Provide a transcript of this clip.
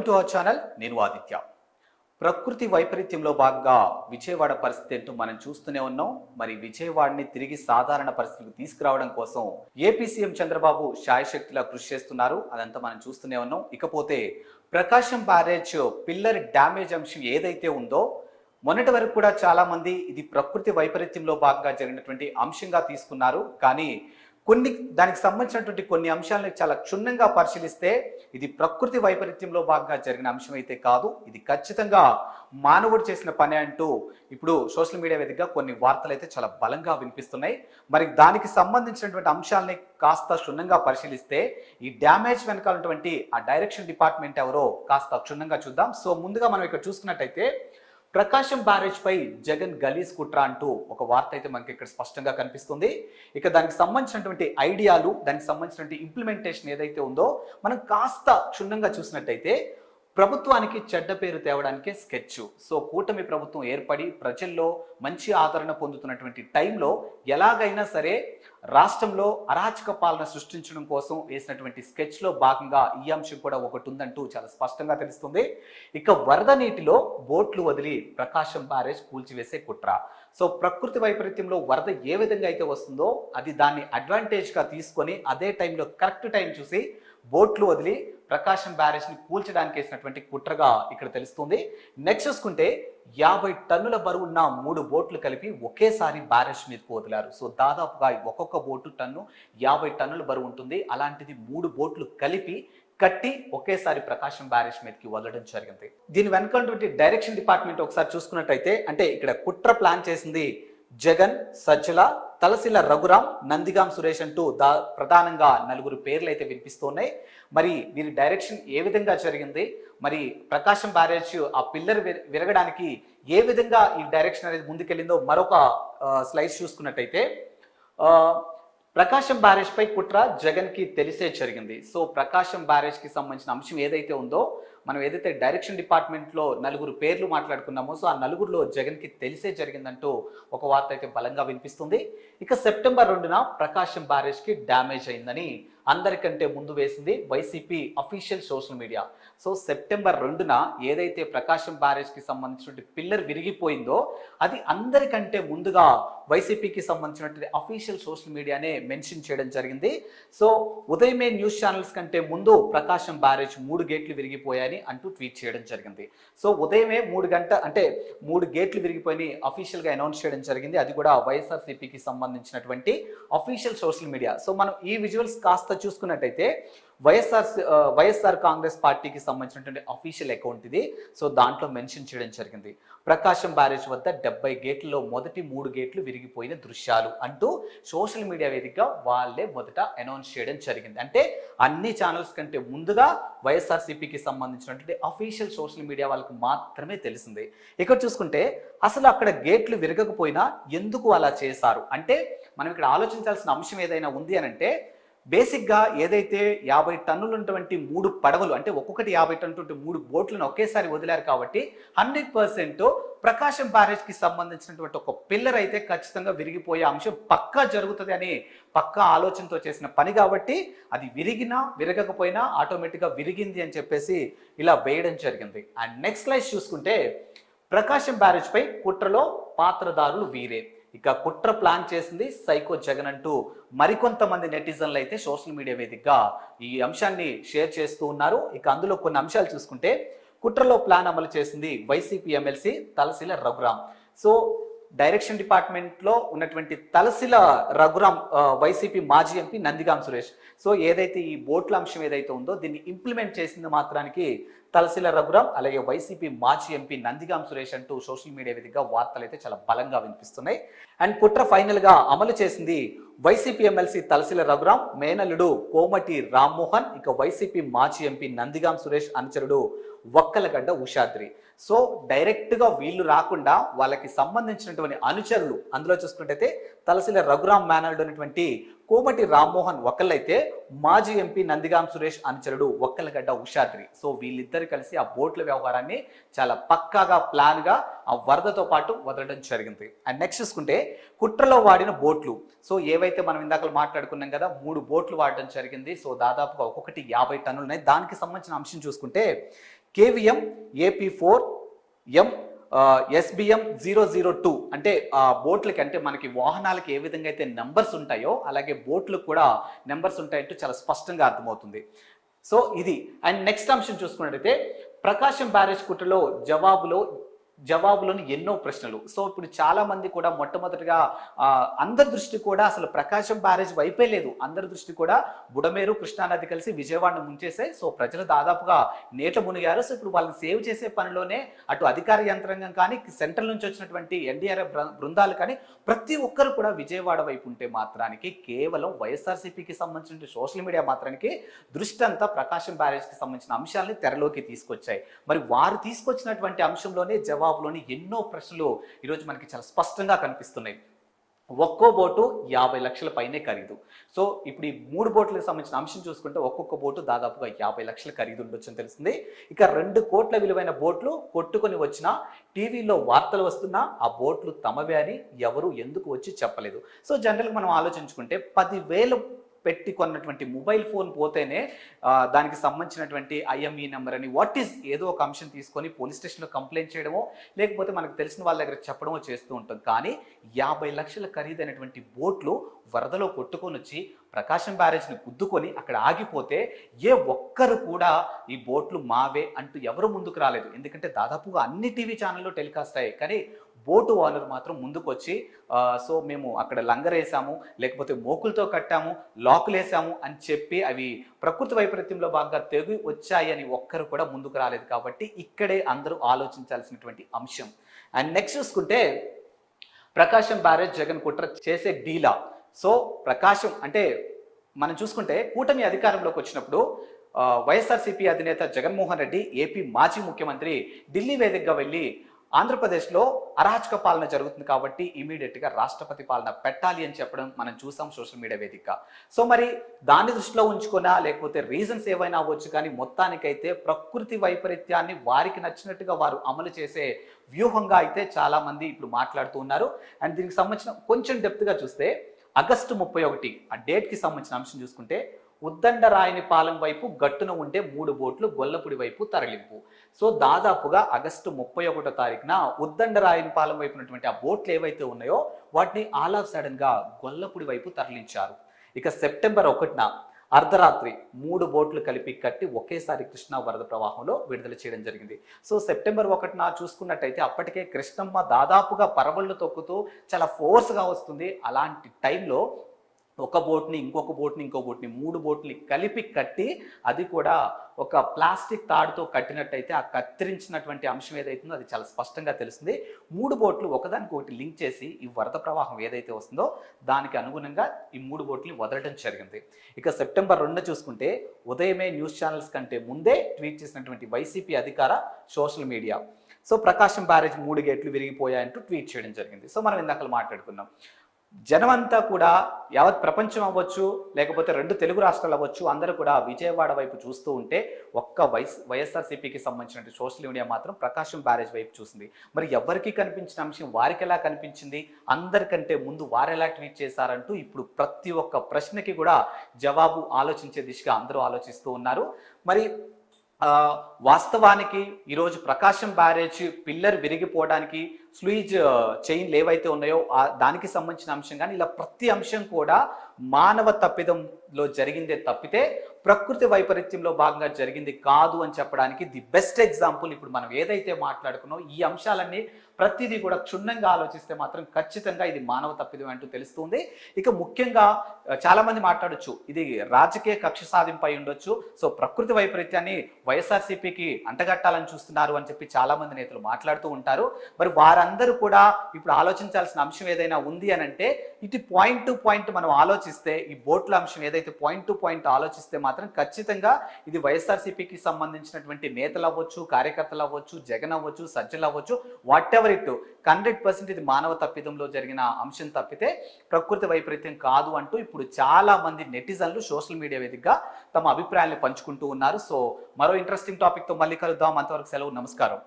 Welcome to our channel నేను ఆదిత్య. ప్రకృతి వైపరీత్యంలో భాగంగా విజయవాడ పరిస్థితి ఏంటో మనం చూస్తూనే ఉన్నాం. మరి విజయవాడని తిరిగి సాధారణ పరిస్థితికి తీసుకురావడం కోసం ఏపీ సీఎం చంద్రబాబు శాయశక్తిలా కృషి చేస్తున్నారు. అదంతా మనం చూస్తూనే ఉన్నాం. ఇకపోతే ప్రకాశం బ్యారేజ్ పిల్లర్ డ్యామేజ్ అంశం ఏదైతే ఉందో మొన్నటి వరకు కూడా చాలామంది ఇది ప్రకృతి వైపరీత్యంలో భాగంగా జరిగినటువంటి అంశంగా తీసుకున్నారు. కానీ కొన్ని దానికి సంబంధించినటువంటి కొన్ని అంశాలను చాలా క్షుణ్ణంగా పరిశీలిస్తే ఇది ప్రకృతి వైపరీత్యంలో భాగంగా జరిగిన అంశం అయితే కాదు. ఇది ఖచ్చితంగా మానవుడు చేసిన పని అంటూ ఇప్పుడు సోషల్ మీడియా వేదికగా కొన్ని వార్తలు అయితే చాలా బలంగా వినిపిస్తున్నాయి. మరి దానికి సంబంధించినటువంటి అంశాలని కాస్త క్షుణ్ణంగా పరిశీలిస్తే ఈ డ్యామేజ్ వెనకాలటువంటి ఆ డైరెక్షన్ డిపార్ట్మెంట్ ఎవరో కాస్త క్షుణ్ణంగా చూద్దాం. సో ముందుగా మనం ఇక్కడ చూసుకున్నట్టయితే ప్రకాశం బ్యారేజ్ పై జగన్ గలీస్ కుట్ర అంటూ ఒక వార్త అయితే మనకి ఇక్కడ స్పష్టంగా కనిపిస్తుంది. ఇక దానికి సంబంధించినటువంటి ఐడియాలు దానికి సంబంధించినటువంటి ఇంప్లిమెంటేషన్ ఏదైతే ఉందో మనం కాస్త క్షుణ్ణంగా చూసినట్టయితే ప్రభుత్వానికి చెడ్డ పేరు తేవడానికే స్కెచ్ సో కూటమి ప్రభుత్వం ఏర్పడి ప్రజల్లో మంచి ఆదరణ పొందుతున్నటువంటి టైంలో ఎలాగైనా సరే రాష్ట్రంలో అరాచక పాలన సృష్టించడం కోసం వేసినటువంటి స్కెచ్లో భాగంగా ఈ అంశం కూడా ఒకటి ఉందంటూ చాలా స్పష్టంగా తెలుస్తుంది. ఇక వరద నీటిలో బోట్లు వదిలి ప్రకాశం బ్యారేజ్ కూల్చివేసే కుట్ర. సో ప్రకృతి వైపరీత్యంలో వరద ఏ విధంగా అయితే వస్తుందో అది దాన్ని అడ్వాంటేజ్గా తీసుకొని అదే టైంలో కరెక్ట్ టైం చూసి బోట్లు వదిలి ప్రకాశం బ్యారేజ్ని కూల్చడానికి వేసినటువంటి కుట్రగా ఇక్కడ తెలుస్తుంది. నెక్స్ట్ చూసుకుంటే యాభై టన్నుల బరువున్న మూడు బోట్లు కలిపి ఒకేసారి బ్యారేజ్ మీదకు వదిలారు సో దాదాపుగా ఒక్కొక్క బోటు టన్ను యాభై టన్నుల బరువు ఉంటుంది. అలాంటిది మూడు బోట్లు కలిపి కట్టి ఒకేసారి ప్రకాశం బ్యారేజ్ మీదకి వదలడం జరిగింది. దీని వెనకటువంటి డైరెక్షన్ డిపార్ట్మెంట్ ఒకసారి చూసుకున్నట్టయితే అంటే ఇక్కడ కుట్ర ప్లాన్ చేసింది జగన్ సజ్జల తలసిల రఘురాం నందిగాం సురేష్ అంటూ దా ప్రధానంగా నలుగురు పేర్లు అయితే వినిపిస్తున్నాయి. మరి వీరి డైరెక్షన్ ఏ విధంగా జరిగింది? మరి ప్రకాశం బ్యారేజ్ ఆ పిల్లర్ విరగడానికి ఏ విధంగా ఈ డైరెక్షన్ అనేది ముందుకెళ్ళిందో మరొక స్లైడ్స్ చూసుకున్నట్టయితే ప్రకాశం బ్యారేజ్ పై కుట్ర జగన్కి తెలిసే జరిగింది. సో ప్రకాశం బ్యారేజ్కి సంబంధించిన అంశం ఏదైతే ఉందో మనం ఏదైతే డైరెక్షన్ డిపార్ట్మెంట్లో నలుగురు పేర్లు మాట్లాడుకున్నామో సో ఆ నలుగురిలో జగన్కి తెలిసే జరిగిందంటూ ఒక వార్త అయితే బలంగా వినిపిస్తుంది. ఇక సెప్టెంబర్ రెండున ప్రకాశం బారేష్కి డ్యామేజ్ అయిందని అందరికంటే ముందు వేసింది YCP official social media so September రెండున ఏదైతే ప్రకాశం బ్యారేజ్కి సంబంధించినటువంటి పిల్లర్ విరిగిపోయిందో అది అందరికంటే ముందుగా వైసీపీకి సంబంధించినటువంటి అఫీషియల్ సోషల్ మీడియానే మెన్షన్ చేయడం జరిగింది. సో ఉదయమే న్యూస్ ఛానల్స్ కంటే ముందు ప్రకాశం బ్యారేజ్ మూడు గేట్లు విరిగిపోయాయని అంటూ ట్వీట్ చేయడం జరిగింది. సో ఉదయమే మూడు గంట అంటే మూడు గేట్లు విరిగిపోయి అఫీషియల్గా అనౌన్స్ చేయడం జరిగింది. అది కూడా వైఎస్ఆర్సీపీకి సంబంధించినటువంటి అఫీషియల్ సోషల్ మీడియా సో మనం ఈ విజువల్స్ కాస్త చూసుకున్నట్టయితే వైఎస్ఆర్ వైఎస్ఆర్ కాంగ్రెస్ పార్టీకి సంబంధించినటువంటి అఫీషియల్ అకౌంట్ ఇది. సో దాంట్లో మెన్షన్ చేయడం జరిగింది. ప్రకాశం బ్యారేజ్ వద్ద డెబ్బై గేట్లలో మొదటి మూడు గేట్లు విరిగిపోయిన దృశ్యాలు అంటూ సోషల్ మీడియా వేదికగా వాళ్ళే మొదట అనౌన్స్ చేయడం జరిగింది. అంటే అన్ని ఛానల్స్ కంటే ముందుగా వైఎస్ఆర్సీపీకి సంబంధించినటువంటి అఫీషియల్ సోషల్ మీడియా వాళ్ళకి మాత్రమే తెలిసింది. ఇక్కడ చూసుకుంటే అసలు అక్కడ గేట్లు విరగకపోయినా ఎందుకు అలా చేశారు? అంటే మనం ఇక్కడ ఆలోచించాల్సిన అంశం ఏదైనా ఉంది అని అంటే బేసిక్గా ఏదైతే యాభై టన్నులు ఉన్నటువంటి మూడు పడవలు అంటే ఒక్కొక్కటి యాభై టన్నులు మూడు బోట్లను ఒకేసారి వదిలారు కాబట్టి హండ్రెడ్ పర్సెంట్ ప్రకాశం బ్యారేజ్కి సంబంధించినటువంటి ఒక పిల్లర్ అయితే ఖచ్చితంగా విరిగిపోయే అంశం పక్కా జరుగుతుంది అని పక్కా ఆలోచనతో చేసిన పని కాబట్టి అది విరిగినా విరగకపోయినా ఆటోమేటిక్గా విరిగింది అని చెప్పేసి ఇలా వేయడం జరిగింది. అండ్ నెక్స్ట్ లైఫ్ చూసుకుంటే ప్రకాశం బ్యారేజ్పై కుట్రలో పాత్రదారులు వీరే. ఇక కుట్ర ప్లాన్ చేసింది సైకో జగన్ అంటూ మరికొంతమంది నెటిజన్లు అయితే సోషల్ మీడియా వేదికగా ఈ అంశాన్ని షేర్ చేస్తూ ఉన్నారు. ఇక అందులో కొన్ని అంశాలు చూసుకుంటే కుట్రలో ప్లాన్ అమలు చేసింది YCP MLC Talasila Raghuram. So direction డిపార్ట్మెంట్లో ఉన్నటువంటి తలసిల రఘురాం వైసీపీ మాజీ ఎంపీ నందిగాం సురేష్. సో ఏదైతే ఈ బోట్ల అంశం ఏదైతే ఉందో దీన్ని ఇంప్లిమెంట్ చేసింది మాత్రానికి తలసిల రఘురాం అలాగే వైసీపీ మాజీ ఎంపీ నందిగాం సురేష్ అంటూ సోషల్ మీడియా వేదికగా వార్తలు అయితే చాలా బలంగా వినిపిస్తున్నాయి. అండ్ కుట్ర ఫైనల్గా అమలు చేసింది వైసీపీ ఎమ్మెల్సీ తలసిల రఘురాం మేనల్లుడు కోమటి రామ్మోహన్ ఇక వైసీపీ మాజీ ఎంపీ నందిగాం సురేష్ అనుచరుడు వక్కలగడ్డ ఉషాద్రి. సో డైరెక్ట్గా వీళ్ళు రాకుండా వాళ్ళకి సంబంధించినటువంటి అనుచరులు అందులో చూసుకున్నట్టయితే తలసిల రఘురామ్ మేనల్డ్ అనేటువంటి కోమటి రామ్మోహన్ ఒక్కళ్ళైతే మాజీ ఎంపీ నందిగాం సురేష్ అనుచరుడు ఒక్కలగడ్డ ఉషాద్రి. సో వీళ్ళిద్దరు కలిసి ఆ బోట్ల వ్యవహారాన్ని చాలా పక్కాగా ప్లాన్గా ఆ వరదతో పాటు వదలడం జరిగింది. అండ్ నెక్స్ట్ చూసుకుంటే కుట్రలో వాడిన బోట్లు. సో ఏవైతే మనం ఇందాక మాట్లాడుకున్నాం కదా మూడు బోట్లు వాడడం జరిగింది. సో దాదాపుగా ఒక్కొక్కటి యాభై టన్నులు ఉన్నాయి దానికి సంబంధించిన అంశం చూసుకుంటే KVM AP four M SBM zero zero two అంటే బోట్లకి అంటే మనకి వాహనాలకి ఏ విధంగా అయితే నెంబర్స్ ఉంటాయో అలాగే బోట్లకు కూడా నెంబర్స్ ఉంటాయంటూ చాలా స్పష్టంగా అర్థమవుతుంది. సో ఇది. అండ్ నెక్స్ట్ అంశం చూసుకున్నట్టయితే ప్రకాశం బ్యారేజ్ కుట్రలో జవాబులో జవాబులోని ఎన్నో ప్రశ్నలు. సో ఇప్పుడు చాలా మంది కూడా మొట్టమొదటిగా అందరి దృష్టి కూడా అసలు ప్రకాశం బ్యారేజ్ వైపే లేదు. అందరి దృష్టి కూడా బుడమేరు కృష్ణానది కలిసి విజయవాడను ముంచేసాయి సో ప్రజలు దాదాపుగా నేట మునిగారు. సో ఇప్పుడు వాళ్ళని సేవ్ చేసే పనిలోనే అటు అధికార యంత్రాంగం కానీ సెంట్రల్ నుంచి వచ్చినటువంటి ఎన్డీఆర్ఎఫ్ బృందాలు కానీ ప్రతి ఒక్కరు కూడా విజయవాడ వైపు ఉంటే మాత్రానికి కేవలం వైఎస్ఆర్సీపీకి సంబంధించిన సోషల్ మీడియా మాత్రానికి దృష్టి అంతా ప్రకాశం బ్యారేజ్కి సంబంధించిన అంశాలని తెరలోకి తీసుకొచ్చాయి. మరి వారు తీసుకొచ్చినటువంటి అంశంలోనే జవాబు జవాబులోని ఎన్నో ప్రశ్నలు ఈరోజు మనకి చాలా స్పష్టంగా కనిపిస్తున్నాయి. ఒక్కో బోటు యాభై లక్షల పైనే ఖరీదు. సో ఇప్పుడు ఈ మూడు బోట్లకు సంబంధించిన అంశం చూసుకుంటే ఒక్కొక్క బోటు దాదాపుగా యాభై లక్షల ఖరీదు ఉండొచ్చు అని తెలిసింది ఇక రెండు కోట్ల విలువైన బోట్లు కొట్టుకొని వచ్చినా టీవీలో వార్తలు వస్తున్నా ఆ బోట్లు తమవే అని ఎవరు ఎందుకు వచ్చి చెప్పలేదు. సో జనరల్గా మనం ఆలోచించుకుంటే పదివేలు పెట్టి కొన్నటువంటి మొబైల్ ఫోన్ పోతేనే దానికి సంబంధించినటువంటి ఐఎంఈ నెంబర్ అని వాట్ ఈస్ ఏదో ఒక అంశం తీసుకొని పోలీస్ స్టేషన్లో కంప్లైంట్ చేయడమో లేకపోతే మనకు తెలిసిన వాళ్ళ దగ్గర చెప్పడమో చేస్తూ ఉంటాం. కానీ యాభై లక్షల ఖరీదైనటువంటి బోట్లు వరదలో కొట్టుకొని వచ్చి ప్రకాశం బ్యారేజ్ని గుద్దుకొని అక్కడ ఆగిపోతే ఏ ఒక్కరు కూడా ఈ బోట్లు మావే అంటూ ఎవరు ముందుకు రాలేదు. ఎందుకంటే దాదాపుగా అన్ని టీవీ ఛానల్లో టెలికాస్ట్ అయ్యాయి. కానీ బోటు ఓనర్ మాత్రం ముందుకొచ్చి సో మేము అక్కడ లంగరేసాము లేకపోతే మోకులతో కట్టాము లాకులేసాము అని చెప్పి అవి ప్రకృతి వైపరీత్యంలో బాగా తెగి వచ్చాయి అని ఒక్కరు కూడా ముందుకు రాలేదు. కాబట్టి ఇక్కడే అందరూ ఆలోచించాల్సినటువంటి అంశం. అండ్ నెక్స్ట్ చూసుకుంటే ప్రకాశం బ్యారేజ్ జగన్ కుట్ర చేసే డీలా. సో ప్రకాశం అంటే మనం చూసుకుంటే కూటమి అధికారంలోకి వచ్చినప్పుడు వైఎస్ఆర్సీపీ అధినేత జగన్మోహన్ రెడ్డి ఏపీ మాజీ ముఖ్యమంత్రి ఢిల్లీ వేదికగా వెళ్ళి ఆంధ్రప్రదేశ్లో అరాచక పాలన జరుగుతుంది కాబట్టి ఇమీడియట్గా రాష్ట్రపతి పాలన పెట్టాలి అని చెప్పడం మనం చూసాం సోషల్ మీడియా వేదిక సో మరి దాన్ని దృష్టిలో ఉంచుకున్నా లేకపోతే రీజన్స్ ఏవైనా అవ్వచ్చు కానీ మొత్తానికైతే ప్రకృతి వైపరీత్యాన్ని వారికి నచ్చినట్టుగా వారు అమలు చేసే వ్యూహంగా అయితే చాలామంది ఇప్పుడు మాట్లాడుతూ ఉన్నారు. అండ్ దీనికి సంబంధించిన కొంచెం డెప్త్గా చూస్తే ఆగస్టు ముప్పై ఒకటి ఆ డేట్కి సంబంధించిన అంశం చూసుకుంటే ఉద్దండరాయని పాలెం వైపు గట్టున ఉండే మూడు బోట్లు గొల్లపుడి వైపు తరలింపు. సో దాదాపుగా ఆగస్టు ముప్పై ఒకటో తారీఖున ఉద్దండరాయని పాలెం వైపు ఉన్నటువంటి ఆ బోట్లు ఏవైతే ఉన్నాయో వాటిని ఆల్ ఆఫ్ సడన్గా గొల్లపుడి వైపు తరలించారు. ఇక సెప్టెంబర్ ఒకటిన అర్ధరాత్రి మూడు బోట్లు కలిపి కట్టి ఒకేసారి కృష్ణా వరద ప్రవాహంలో విడుదల చేయడం జరిగింది. సో సెప్టెంబర్ ఒకటిన చూసుకున్నట్టయితే అప్పటికే కృష్ణమ్మ దాదాపుగా పరవళ్ళు తొక్కుతూ చాలా ఫోర్స్గా వస్తుంది. అలాంటి టైంలో ఒక బోట్ని ఇంకొక బోట్ని ఇంకో బోట్ని మూడు బోట్ని కలిపి కట్టి అది కూడా ఒక ప్లాస్టిక్ తాడుతో కట్టినట్టయితే ఆ కత్తిరించినటువంటి అంశం ఏదైతుందో అది చాలా స్పష్టంగా తెలుస్తుంది. మూడు బోట్లు ఒకదానికి ఒకటి లింక్ చేసి ఈ వరద ప్రవాహం ఏదైతే వస్తుందో దానికి అనుగుణంగా ఈ మూడు బోట్ని వదలడం జరిగింది. ఇక సెప్టెంబర్ రెండు చూసుకుంటే ఉదయమే న్యూస్ ఛానల్స్ కంటే ముందే ట్వీట్ చేసినటువంటి వైసీపీ అధికార social media. So Prakasam barrage మూడు గేట్లు విరిగిపోయాయంటూ ట్వీట్ చేయడం జరిగింది. సో మనం ఇందాక మాట్లాడుకున్నాం. జనమంతా కూడా యావత్ ప్రపంచం అవ్వచ్చు లేకపోతే రెండు తెలుగు రాష్ట్రాలు అవ్వచ్చు అందరూ కూడా విజయవాడ వైపు చూస్తూ ఉంటే ఒక్క వైఎస్ వైఎస్ఆర్సీపీకి సంబంధించిన సోషల్ మీడియా మాత్రం ప్రకాశం బ్యారేజ్ వైపు చూసింది. మరి ఎవరికి కనిపించిన అంశం వారికి ఎలా కనిపించింది? అందరికంటే ముందు వారు ఎలా ట్వీట్ చేశారంటూ ఇప్పుడు ప్రతి ఒక్క ప్రశ్నకి కూడా జవాబు ఆలోచించే దిశగా అందరూ ఆలోచిస్తూ ఉన్నారు. మరి వాస్తవానికి ఈరోజు ప్రకాశం బ్యారేజ్ పిల్లర్ విరిగిపోవడానికి స్లూయిజ్ చైన్లు ఏవైతే ఉన్నాయో ఆ దానికి సంబంధించిన అంశం కానీ ఇలా ప్రతి అంశం కూడా మానవ తప్పిదంలో జరిగిందే తప్పితే ప్రకృతి వైపరీత్యంలో భాగంగా జరిగింది కాదు అని చెప్పడానికి ది బెస్ట్ ఎగ్జాంపుల్ ఇప్పుడు మనం ఏదైతే మాట్లాడుకున్నాం ఈ అంశాలన్నీ ప్రతిదీ కూడా క్షుణ్ణంగా ఆలోచిస్తే మాత్రం ఖచ్చితంగా ఇది మానవ తప్పిదం అంటూ తెలుస్తుంది. ఇక ముఖ్యంగా చాలామంది చాలా మంది మాట్లాడొచ్చు ఇది రాజకీయ కక్ష సాధింపై ఉండొచ్చు. సో ప్రకృతి వైపరీత్యాన్ని వైఎస్ఆర్సీపీకి అంటగట్టాలని చూస్తున్నారు అని చెప్పి చాలా మంది నేతలు మాట్లాడుతూ ఉంటారు. మరి వారందరూ కూడా ఇప్పుడు ఆలోచించాల్సిన అంశం ఏదైనా ఉంది అని అంటే ఇటు పాయింట్ టు పాయింట్ మనం ఆలోచిస్తే ఈ బోట్ల అంశం ఏదైతే పాయింట్ టు పాయింట్ ఆలోచిస్తే మాత్రం ఖచ్చితంగా ఇది వైఎస్ఆర్సీపీకి సంబంధించినటువంటి నేతలు అవ్వచ్చు కార్యకర్తలు అవ్వచ్చు జగన్ అవ్వచ్చు సజ్జలు అవ్వచ్చు whatever it hundred percent ఇది మానవ తప్పిదంలో జరిగిన అంశం తప్పితే ప్రకృతి వైపరీత్యం కాదు అంటూ ఇప్పుడు చాలా మంది నెటిజన్లు సోషల్ మీడియా వేదికగా తమ అభిప్రాయాలను పంచుకుంటూ ఉన్నారు. సో మరో ఇంట్రెస్టింగ్ టాపిక్తో మళ్ళీ కలుద్దాం. అంతవరకు సెలవు. నమస్కారం.